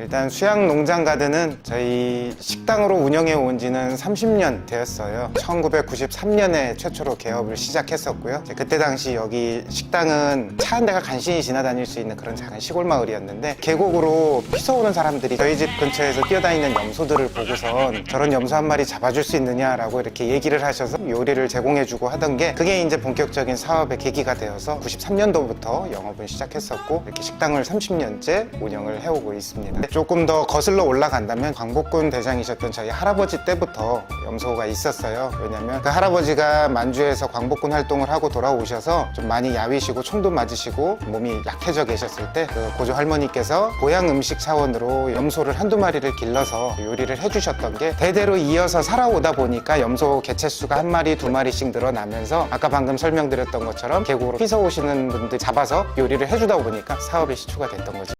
일단 수양 농장 가드는 저희 식당으로 운영해 온 지는 30년 되었어요. 1993년에 최초로 개업을 시작했었고요. 그때 당시 여기 식당은 차 한 대가 간신히 지나다닐 수 있는 그런 작은 시골 마을이었는데 계곡으로 피서 오는 사람들이 저희 집 근처에서 뛰어다니는 염소들을 보고선 저런 염소 한 마리 잡아줄 수 있느냐라고 이렇게 얘기를 하셔서 요리를 제공해주고 하던 게 그게 이제 본격적인 사업의 계기가 되어서 93년도부터 영업을 시작했었고 이렇게 식당을 30년째 운영을 해오고 있습니다. 조금 더 거슬러 올라간다면 광복군 대장이셨던 저희 할아버지 때부터 염소가 있었어요. 왜냐면 그 할아버지가 만주에서 광복군 활동을 하고 돌아오셔서 좀 많이 야위시고 총도 맞으시고 몸이 약해져 계셨을 때 그 고조 할머니께서 고향 음식 차원으로 염소를 한두 마리를 길러서 요리를 해주셨던 게 대대로 이어서 살아오다 보니까 염소 개체수가 한 마리 두 마리씩 늘어나면서 아까 방금 설명드렸던 것처럼 계곡으로 피서 오시는 분들 잡아서 요리를 해주다 보니까 사업의 시초가 됐던 거죠.